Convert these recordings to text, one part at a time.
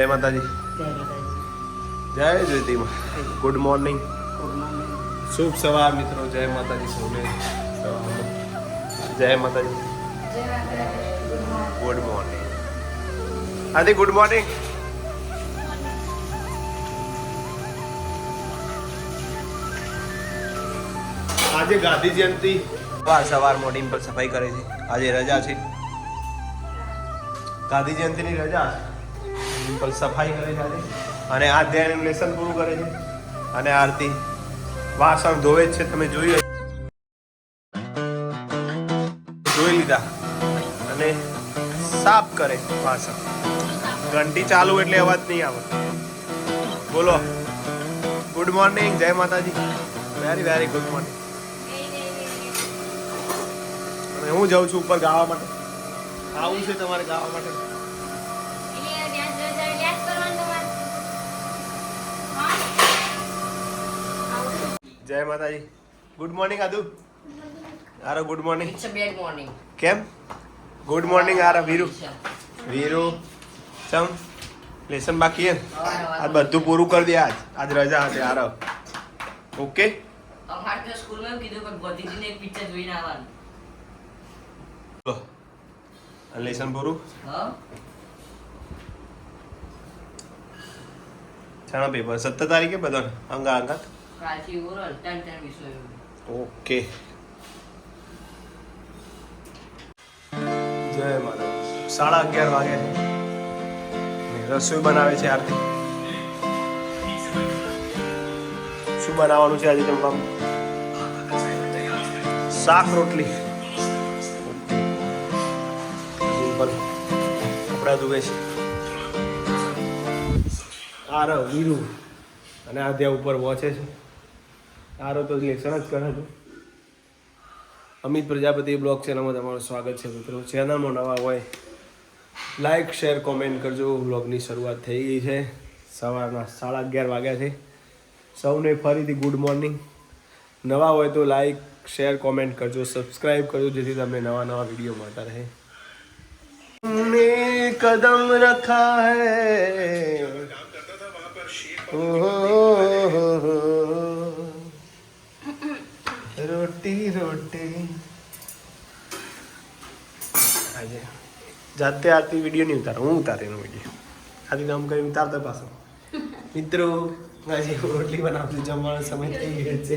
જય માતાજી. જય જ્યોતિમાં. ગુડ મોર્નિંગ શુભ સવાર મિત્રો જય માતાજી સૌને. જય માતાજી. Good morning Adi good morning આજે ગાંધી જયંતિ. સવાર સવાર મોર્નિંગ પર સફાઈ કરે છે. આજે રજા છે. ગાંધી જયંતિની રજા. પર સફાઈ કરે છે અને આ ધ્યાન લેસન પૂરું કરે છે. અને આરતી વાસણ ધોવે છે, તમે જોઈ જોઈ લીધા. અને સાફ કરે વાસણ. ઘંટી ચાલુ એટલે અવાજ નહીં આવે. બોલો. ગુડ મોર્નિંગ જય માતાજી. વેરી વેરી ગુડ મોર્નિંગ હું જાઉં છું ઉપર ગાવા માટે. આવું છે તમારે ગાવા માટે. જય માતાજી. Good morning Adu. Aaro good morning. કેમ? Good morning Aaro Veeru. Viru. ચમ? લેસન બાકી હે? આ બધું પૂરું કરી દે આજ. આજ રજા હશે આરો ઓકે? અમારે તો સ્કૂલમાં કીધું કે ભત્રીજીને એક picture જોઈને આવવાનું. લેસન પૂરું. હા? છાણા પેપર સત્તર તારીખે બધા અંગા અંગા કાલથી overall ત્રણ ત્રણ વિષયો. ઓકે. જય માતા સાડા અગિયાર વાગે. રસોઈ બનાવે છે આરતી. શું બનાવવાનું છે આજે જમવામાં શાક રોટલી. ઉપર કપડા ધુવે છે. આરવ વીરુ. અને આ ત્યાં ઉપર વોચે છે. આરો તો લેસન જ કરે છે અમિત પ્રજાપતિ બ્લોગ ચેનલમાં તમારું સ્વાગત છે મિત્રો ચેનલમાં નવા હોય લાઈક શેર કોમેન્ટ કરજો બ્લોગની શરૂઆત થઈ ગઈ છે સવારના સાડા અગિયાર વાગ્યા છે સૌને ફરીથી ગુડ મોર્નિંગ નવા હોય તો લાઈક શેર કોમેન્ટ કરજો સબસ્ક્રાઈબ કરજો જેથી તમને નવા નવા વિડીયો મળતા રહે ने कदम रखा है રોટી રોટી આજે જાતે આરતી વીડિયો નહીં ઉતારો હું ઉતારે એનો વીડિયો ખાલી નામ કરી ઉતારતા પાછો મિત્રો આજે રોટલી બનાવતી જમવાનો સમય થઈ ગયો છે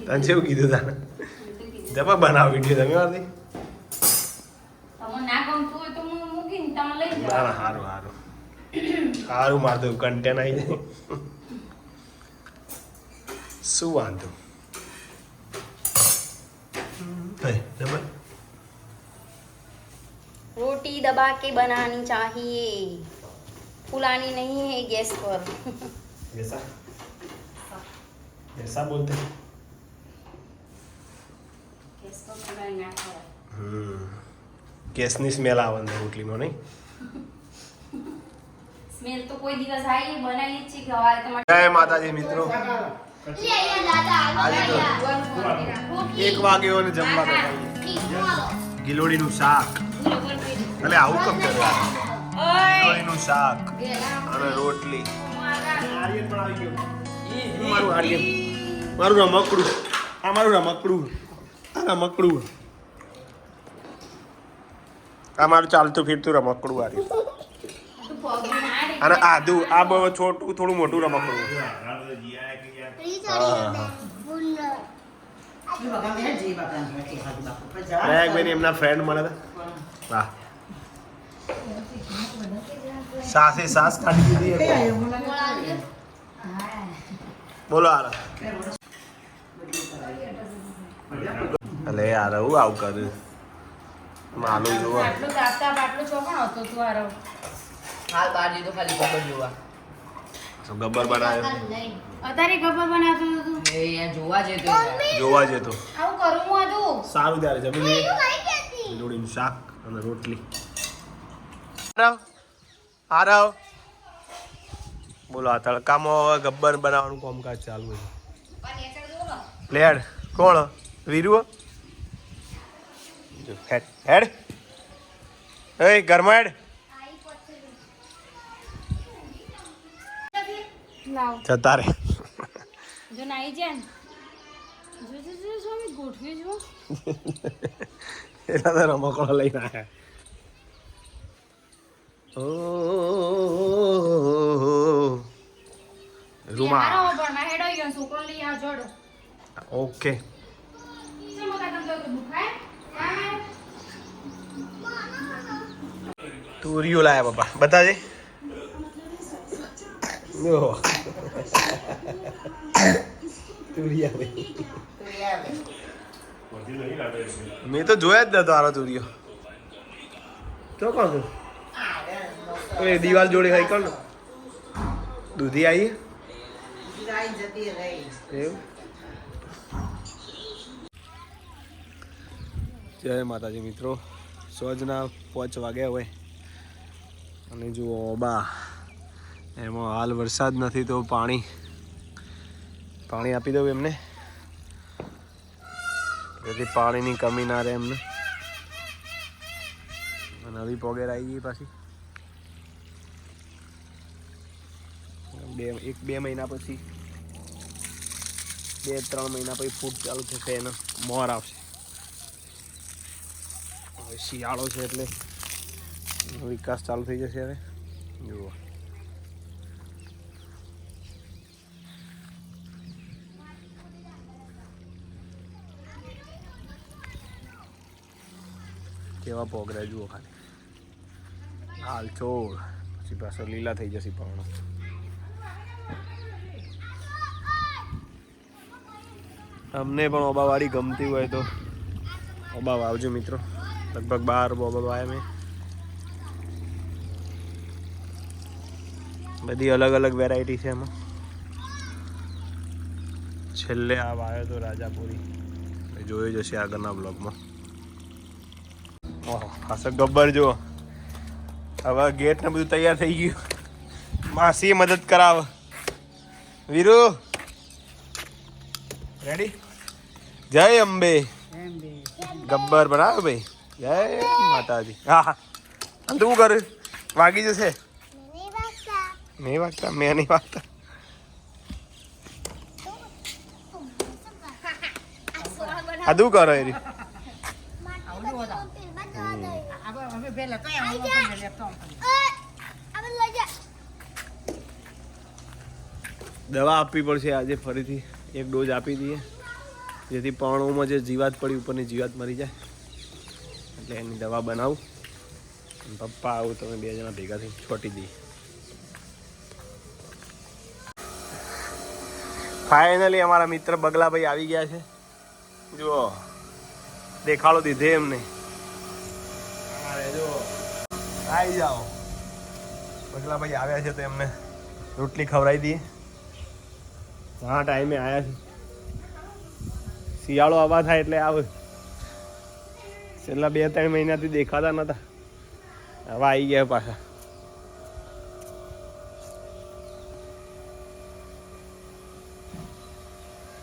તને જેવું કીધું તાને જમા બનાવ વીડિયો તમે વારથી ના તો ના સારું સારું સારું મારતું કંટેન આવી જાય શું વાંધો હે, જબર. रोटी दबा के बनानी चाहिए फुलानी नहीं है गैस पर ऐसा ऐसा बोलते हैं गैस पर फुलाई ना खराब હમ ગેસની સ્મેલ આવે ને રોટલીમાં નહીં સ્મેલ તો કોઈ દિવસ આવી બનાવી જ છે કે હવારે તમારે જય માતાજી મિત્રો આજે તો એક વાગ્યો અને જમવા બેઠા. ગિલોડીનું શાક. એટલે આવું કમ કરે. ગિલોડીનું શાક. અને રોટલી. મારું આર્યન મારું રમકડું આ મારું રમકડું આ રમકડું આ મારું ચાલતું ફીરતું રમકડું આર્યન અને આદુ આ બહુ છોટું થોડું મોટું રમકડું એક બેન એમના ફ્રેન્ડ મળે હતા વાહ. સાસે સાસ કાઢી દીધી બોલો આરા અલે યાર હું આવું કર્યું માલું જોવા. આટલું તાપતા આટલું ચોકણ હતો તું આરો હાલ બહાર જઈ તો ખાલી ખબર જોવા. ગબ્બર બનાવ્યો. અત્યારે ખબર બનાવતો તું એ જોવા જતો. જોવા જતો. આવું કરું હું હતું સારું ત્યારે જમી જોડીનું શાક અને રોટલી. આરવ આરવ બોલો આ તડકામાં હવે ગબ્બર બનાવવાનું કામકાજ ચાલુ છે. પ્લેયર કોણ? વીરુ? હેડ. હેડ. એ ઘરમાં હેડ લાવ. જતા રે જો નાઈ જેન જો જો જો સ્વામી ગોઠવી જો. એલા તો રમકડો લઈને આવ્યા ઓ રૂમા. છોકરો લઈ આ જોડો. ઓકે. તું તુરિયો લાયા બાપા બતાજે. યો. તુરિયા ભાઈ. મેં તો જોયા જ નતો આરો તુરિયો. તો કોણ છું? એ દિવાલ જોડે હોય કોણ? દૂધી આવી એવું? જય માતાજી મિત્રો. સોજના પાંચ વાગ્યા હોય. અને જુઓ ઓબા એમાં હાલ વરસાદ નથી તો પાણી પાણી આપી દઉં એમને. જેથી પાણીની કમી ના રહે એમને. નવી પોગેર આવી ગઈ પાછી. બે, એક, બે મહિના પછી, બે, ત્રણ મહિના પછી ફૂટ ચાલુ થશે એનો. મોર આવશે. હવે શિયાળો છે એટલે વિકાસ ચાલુ થઈ જશે હવે. જુઓ. કેવા પોગરા જુઓ ખાલી. હાલ છોડ. પછી પાછળ લીલા થઈ જશે પણ અમને પણ ઓબાવાળી ગમતી હોય તો ઓબા વાવજો મિત્રો. લગભગ બાર બોબા વાયા મેં. બધી અલગ અલગ વેરાયટી છે એમાં. છેલ્લે આ વાયો તો રાજાપુરી. જોયું જશે આગળના બ્લોગમાં ખાસા ગબ્બર જુઓ. હવે ગેટ ને બધું તૈયાર થઈ ગયું. માસી મદદ કરાવ. વીરુ? રેડી જય અંબે. ગબ્બર બરાબર ભાઈ. જય માતાજી. હા હા. અને તું કર. વાગી જશે. નહીં વાગતા, મેં નહીં વાગતા. આ તું કરો એરી. દવા આપવી પડશે આજે ફરીથી. એક ડોઝ આપી દઈએ. જેથી પર્ણોમાં જે જીવાત પડી ઉપરની જીવાત મરી જાય. એટલે એની દવા બનાવું. પપ્પા આવું તમે બે જણા ભેગા થઈ છોટી દઈએ. ફાઇનલી અમારા મિત્ર બગલાભાઈ આવી ગયા છે. જુઓ. દેખાડો દીધે એમને. આવી જાઓ. બગલાભાઈ આવ્યા છે તો એમને રોટલી ખવડાવી દઈએ. હા, ટાઈમે આવ્યા છે. શિયાળો આવા થાય એટલે આવે. છેલ્લા બે ત્રણ મહિનાથી દેખાતા નતા. હવે આવી ગયા પાછા.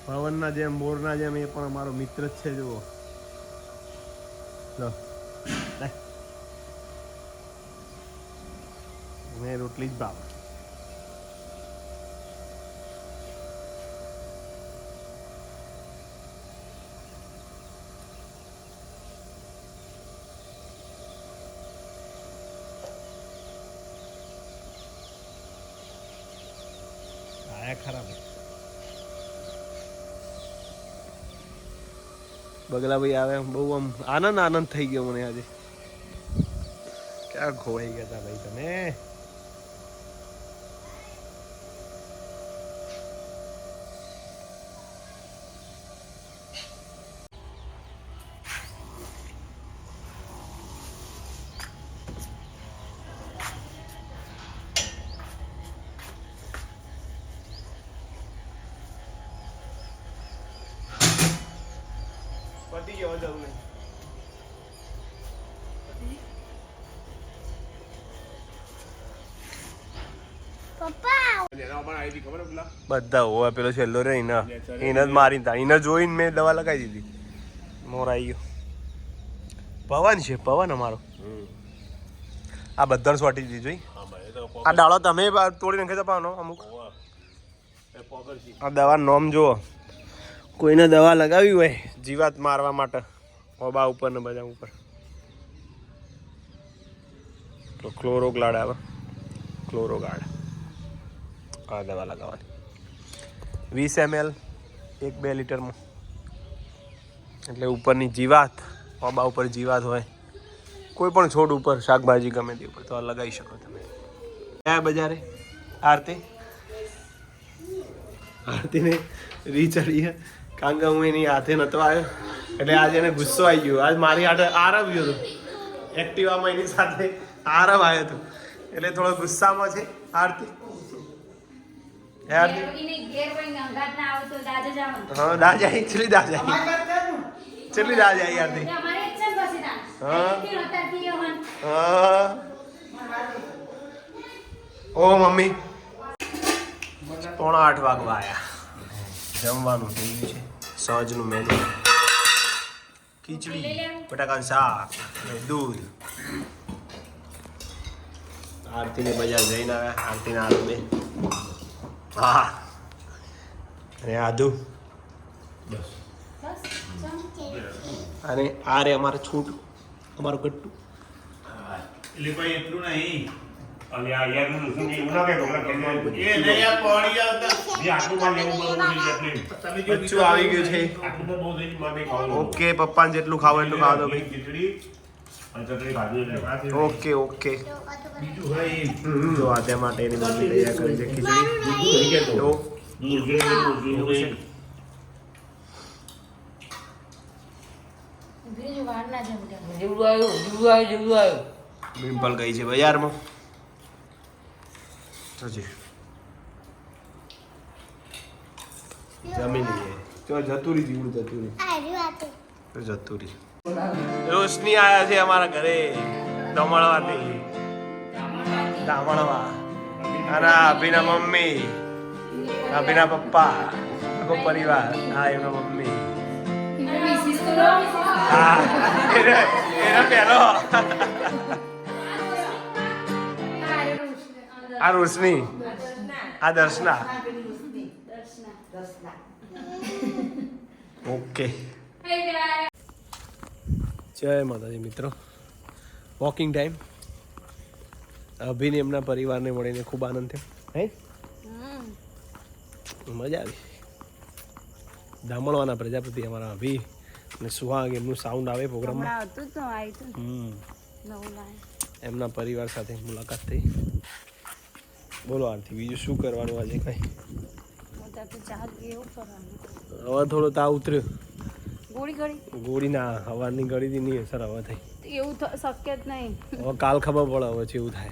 પવનના જેમ મોરના જેમ એ પણ અમારો મિત્ર જ છે, જુઓ. લો મેં રોટલી જ ભાવે આયા ખરાબ બગલા ભાઈ આવે બહુ આમ આનંદ આનંદ થઈ ગયો મને આજે. ક્યાં ખોવાઈ ગયા હતા ભાઈ તમે? જવું નહીં. બધા હોવા પેલો છેલ્લો રે એના એને જ મારી તા. એને જોઈને મેં દવા લગાવી દીધી. મોર આવી ગયો. પવન છે પવન અમારો. આ બધાને સોટી દીધી જોઈ. આ ડાળો તમે તોડી નાખી દપાવનો અમુક. આ દવા નોમ જુઓ. કોઈને દવા લગાવી હોય? જીવાત મારવા માટે. ઓબા ઉપર ને બધા ઉપર. તો ક્લોરોગ્લાડ આવે ક્લોરોગાર્ડ આ દવા લગાવવાની. વીસ એમએલ એક બે લીટરમાં એટલે ઉપરની જીવાત ઓબા ઉપર જીવાત હોય. કોઈ પણ છોડ ઉપર શાકભાજી ગમે તે ઉપર તો આ લગાવી શકો તમે. કયા બજારે? આરતી? આરતીને રી ચડી છે કારણ કે હું એની હાથે નતો આવ્યો. એટલે આજે એને ગુસ્સો આવી ગયો. આજ મારી હાથે આરવ ગયો હતો. એક્ટિવામાં એની સાથે આરવ આવ્યો હતો. એટલે થોડો ગુસ્સામાં છે આરતી. હે દાજાઈ ચલી દાજાઈ ચલી દાજાઈ આરતી? હા. હા. ઓ મમ્મી. પોણા આઠ વાગવા આયા જમવાનું થઈ ગયું છે. સાંજનું મેનુ. ખીચડી, બટાકાનું શાક અને દૂધ. આરતીને બજાર જઈને આવ્યા. આરતીના આલુ બે. હા. અને આદુ. અને આ રે અમારે છૂટ. અમારું ગટ્ટું. એટલે કોઈ એટલું નહીં. અને આ શું એવું ના કહેતો, ઓલા કહેતો એ નહીં આ પાણી આવતા. જે આટલું માં લેવું બહુ થઈ જાય એટલે. બચ્ચું આવી ગયું છે. આટલું તો બહુ થઈ મારે નહીં ઓકે પપ્પાને જેટલું ખાવ એટલું ખાવા દો ભાઈ. ખીચડી. Okay okay. બીજું હોય એ. જો આજે માટે એની મમ્મી તૈયાર કરી છે. ખીચડી છે, છે, છે. જેવડું આવ્યું જેવડું આવ્યું જેવડું આવ્યું. ડિમ્પલ ગઈ છે બજારમાં. હજી જમી લઈએ જતુરી જતું રહી જીવડું જતું રહી તો. જતુરી. રોશની આયા છે અમારા ઘરે. દમણવાથી દમણવા. અને અભિના મમ્મી. અભિના પપ્પા. આખો પરિવાર. હા એમના મમ્મી. હા. એનો પહેલો. આ રોશની. આ દર્શના. ઓકે. જય માતાજી મિત્રો. Walking time. અભિને એમના પરિવારને મળીને ખૂબ આનંદ થયો. હે? મજા આવી. દામણવાના પ્રજાપતિ અમારા અભિ અને સુહાગ એમનું સાઉન્ડ આવે પ્રોગ્રામમાં. હમ. એમના પરિવાર સાથે મુલાકાત થઈ. બોલો આરતી બીજું શું કરવાનું આજે કઈ? હવે થોડો તાવ ઉતર્યો. ગોળી ગળી? ગોળી ના હવાની ગળીથી નહીં અસર હવા થઈ. એવું થ- શક્ય જ નહીં. હવે કાલ ખબર પડે હવે એવું થાય.